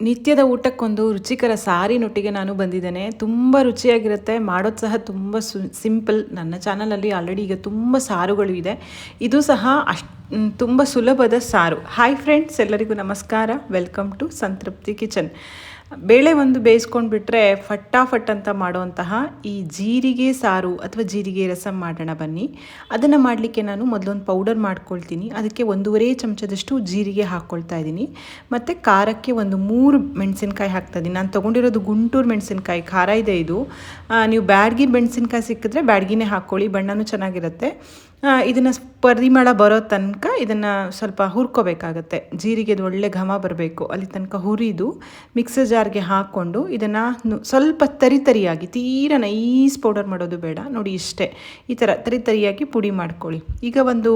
ನಿತ್ಯದ ಊಟಕ್ಕೊಂದು ರುಚಿಕರ ಸಾರಿನೊಟ್ಟಿಗೆ ನಾನು ಬಂದಿದ್ದೇನೆ. ತುಂಬ ರುಚಿಯಾಗಿರುತ್ತೆ. ಮಾಡೋದು ಸಹ ತುಂಬ ಸಿಂಪಲ್. ನನ್ನ ಚಾನಲಲ್ಲಿ ಆಲ್ರೆಡಿ ಈಗ ತುಂಬ ಸಾರುಗಳು ಇದೆ. ಇದು ಸಹ ಅಷ್ಟು ತುಂಬ ಸುಲಭದ ಸಾರು. ಹಾಯ್ ಫ್ರೆಂಡ್ಸ್ ಎಲ್ಲರಿಗೂ ನಮಸ್ಕಾರ. ವೆಲ್ಕಮ್ ಟು ಸಂತೃಪ್ತಿ ಕಿಚನ್ ಬೇಳೆ ಒಂದು ಬೇಯಿಸ್ಕೊಂಡು ಬಿಟ್ಟರೆ ಫಟ್ಟಾಫಟ್ ಅಂತ ಮಾಡುವಂತಹ ಈ ಜೀರಿಗೆ ಸಾರು ಅಥವಾ ಜೀರಿಗೆ ರಸಂ ಮಾಡೋಣ ಬನ್ನಿ. ಅದನ್ನು ಮಾಡಲಿಕ್ಕೆ ನಾನು ಮೊದಲೊಂದು ಪೌಡರ್ ಮಾಡ್ಕೊಳ್ತೀನಿ. ಅದಕ್ಕೆ ಒಂದೂವರೆ ಚಮಚದಷ್ಟು ಜೀರಿಗೆ ಹಾಕ್ಕೊಳ್ತಾ ಇದ್ದೀನಿ. ಮತ್ತು ಖಾರಕ್ಕೆ ಒಂದು ಮೂರು ಮೆಣಸಿನ್ಕಾಯಿ ಹಾಕ್ತಾ ಇದ್ದೀನಿ. ನಾನು ತೊಗೊಂಡಿರೋದು ಗುಂಟೂರು ಮೆಣಸಿನ್ಕಾಯಿ, ಖಾರ ಇದೆ ಇದು. ನೀವು ಬ್ಯಾಡ್ಗಿ ಮೆಣಸಿನ್ಕಾಯಿ ಸಿಕ್ಕಿದ್ರೆ ಬ್ಯಾಡ್ಗಿನೇ ಹಾಕ್ಕೊಳ್ಳಿ ಬಣ್ಣನೂ ಚೆನ್ನಾಗಿರುತ್ತೆ. ಇದನ್ನು ಪರಿಮಳ ಬರೋ ತನಕ ಇದನ್ನು ಸ್ವಲ್ಪ ಹುರ್ಕೋಬೇಕಾಗತ್ತೆ. ಜೀರಿಗೆದು ಒಳ್ಳೆ ಘಮ ಬರಬೇಕು. ಅಲ್ಲಿ ತನಕ ಹುರಿದು ಮಿಕ್ಸರ್ ಜಾರ್ಗೆ ಹಾಕ್ಕೊಂಡು ಇದನ್ನು ಸ್ವಲ್ಪ ತರಿ ತರಿಯಾಗಿ, ತೀರ ನೈಸ್ ಪೌಡರ್ ಮಾಡೋದು ಬೇಡ. ನೋಡಿ ಇಷ್ಟೇ. ಈ ಥರ ತರಿ ತರಿಯಾಗಿ ಪುಡಿ ಮಾಡ್ಕೊಳ್ಳಿ. ಈಗ ಒಂದು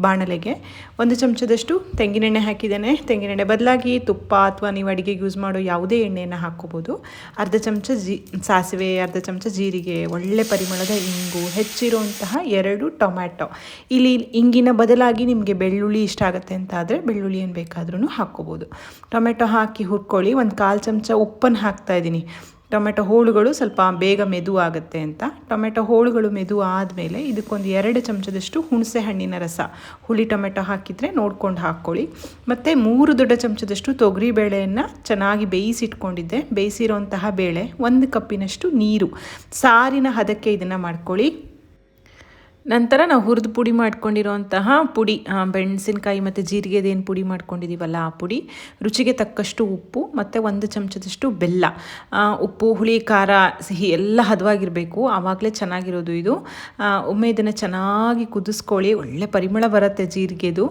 ಬಾಣಲೆಗೆ. ಒಂದು ಚಮಚದಷ್ಟು ತೆಂಗಿನೆಣ್ಣೆ ಹಾಕಿದ್ದೇನೆ. ತೆಂಗಿನೆಣ್ಣೆ ಬದಲಾಗಿ ತುಪ್ಪ ಅಥವಾ ನೀವು ಅಡುಗೆಗೆ ಯೂಸ್ ಮಾಡೋ ಯಾವುದೇ ಎಣ್ಣೆಯನ್ನು ಹಾಕ್ಕೋಬೋದು. ಅರ್ಧ ಚಮಚ ಜೀ, ಸಾಸಿವೆ, ಅರ್ಧ ಚಮಚ ಜೀರಿಗೆ, ಒಳ್ಳೆ ಪರಿಮಳದ ಇಂಗು, ಹೆಚ್ಚಿರುವಂತಹ ಎರಡು ಟೊಮ್ಯಾಟೊ. ಇಲ್ಲಿ ಇಂಗಿನ ಬದಲಾಗಿ ನಿಮಗೆ ಬೆಳ್ಳುಳ್ಳಿ ಇಷ್ಟ ಆಗುತ್ತೆ ಅಂತ ಆದರೆ ಬೆಳ್ಳುಳ್ಳಿ ಏನು ಬೇಕಾದ್ರೂ ಹಾಕ್ಕೋಬೋದು. ಟೊಮೆಟೊ ಹಾಕಿ ಹುರ್ಕೊಳ್ಳಿ. ಒಂದು ಕಾಲು ಚಮಚ ಉಪ್ಪನ್ನು ಹಾಕ್ತಾ ಇದ್ದೀನಿ. ಟೊಮೆಟೊ ಹೋಳುಗಳು ಸ್ವಲ್ಪ ಬೇಗ ಮೆದು ಆಗುತ್ತೆ ಅಂತ. ಟೊಮೆಟೊ ಹೋಳುಗಳು ಮೆದು ಆದಮೇಲೆ ಇದಕ್ಕೊಂದು ಎರಡು ಚಮಚದಷ್ಟು ಹುಣಸೆ ಹಣ್ಣಿನ ರಸ. ಹುಳಿ ಟೊಮೆಟೊ ಹಾಕಿದರೆ ನೋಡ್ಕೊಂಡು ಹಾಕ್ಕೊಳ್ಳಿ. ಮತ್ತು ಮೂರು ದೊಡ್ಡ ಚಮಚದಷ್ಟು ತೊಗರಿ ಬೇಳೆಯನ್ನು ಚೆನ್ನಾಗಿ ಬೇಯಿಸಿಟ್ಕೊಂಡಿದ್ದೆ. ಬೇಯಿಸಿರೋಂತಹ ಬೇಳೆ ಒಂದು ಕಪ್ಪಿನಷ್ಟು ನೀರು. ಸಾರಿನ ಹದಕ್ಕೆ ಇದನ್ನು ಮಾಡ್ಕೊಳ್ಳಿ. ನಂತರ ನಾವು ಹುರಿದು ಪುಡಿ ಮಾಡ್ಕೊಂಡಿರೋಂತಹ ಪುಡಿ ಮೆಣಸಿನ್ಕಾಯಿ ಮತ್ತು ಜೀರಿಗೆದೇನು ಪುಡಿ ಮಾಡ್ಕೊಂಡಿದ್ದೀವಲ್ಲ ಆ ಪುಡಿ, ರುಚಿಗೆ ತಕ್ಕಷ್ಟು ಉಪ್ಪು ಮತ್ತು ಒಂದು ಚಮಚದಷ್ಟು ಬೆಲ್ಲ. ಉಪ್ಪು, ಹುಳಿ, ಖಾರ ಸಿಹಿ ಎಲ್ಲ ಹದವಾಗಿರಬೇಕು. ಆವಾಗಲೇ ಚೆನ್ನಾಗಿರೋದು ಇದು. ಒಮ್ಮೆ ಇದನ್ನು ಚೆನ್ನಾಗಿ ಕುದಿಸ್ಕೊಳ್ಳಿ. ಒಳ್ಳೆ ಪರಿಮಳ ಬರುತ್ತೆ ಜೀರಿಗೆದು.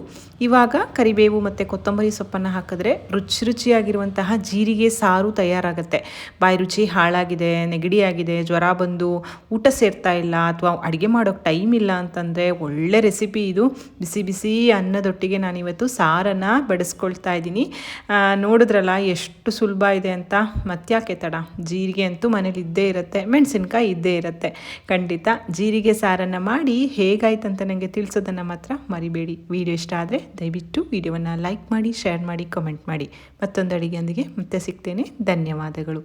ಇವಾಗ ಕರಿಬೇವು ಮತ್ತು ಕೊತ್ತಂಬರಿ ಸೊಪ್ಪನ್ನು ಹಾಕಿದ್ರೆ ರುಚಿ ರುಚಿಯಾಗಿರುವಂತಹ ಜೀರಿಗೆ ಸಾರು ತಯಾರಾಗುತ್ತೆ. ಬಾಯಿ ರುಚಿ ಹಾಳಾಗಿದೆ ನೆಗಡಿಯಾಗಿದೆ ಜ್ವರ ಬಂದು ಊಟ ಸೇರ್ತಾ ಇಲ್ಲ ಅಥವಾ ಅಡುಗೆ ಮಾಡೋಕ್ಕೆ ಟೈಮ್ ಇಲ್ಲ ಇಲ್ಲ ಅಂತಂದರೆ ಒಳ್ಳೆ ರೆಸಿಪಿ ಇದು. ಬಿಸಿ ಬಿಸಿ ಅನ್ನದೊಟ್ಟಿಗೆ ನಾನಿವತ್ತು ಸಾರನ್ನು ಬಡಿಸ್ಕೊಳ್ತಾ ಇದ್ದೀನಿ. ನೋಡಿದ್ರಲ್ಲ ಎಷ್ಟು ಸುಲಭ ಇದೆ ಅಂತ. ಮತ್ತ್ಯಾಕೆ ತಡ? ಜೀರಿಗೆ ಅಂತೂ ಮನೇಲಿ ಇದ್ದೇ ಇರುತ್ತೆ. ಮೆಣಸಿನ್ಕಾಯಿ ಇದ್ದೇ ಇರುತ್ತೆ. ಖಂಡಿತ ಜೀರಿಗೆ ಸಾರನ್ನು ಮಾಡಿ ಹೇಗಾಯ್ತು ಅಂತ ನನಗೆ ತಿಳಿಸೋದನ್ನು ಮಾತ್ರ ಮರಿಬೇಡಿ. ವಿಡಿಯೋ ಇಷ್ಟ ಆದರೆ ದಯವಿಟ್ಟು ವಿಡಿಯೋವನ್ನು ಲೈಕ್ ಮಾಡಿ, ಶೇರ್ ಮಾಡಿ ಕಮೆಂಟ್ ಮಾಡಿ. ಮತ್ತೊಂದು ಅಡಿಗೆಯೊಂದಿಗೆ ಮತ್ತೆ ಸಿಗ್ತೇನೆ. ಧನ್ಯವಾದಗಳು.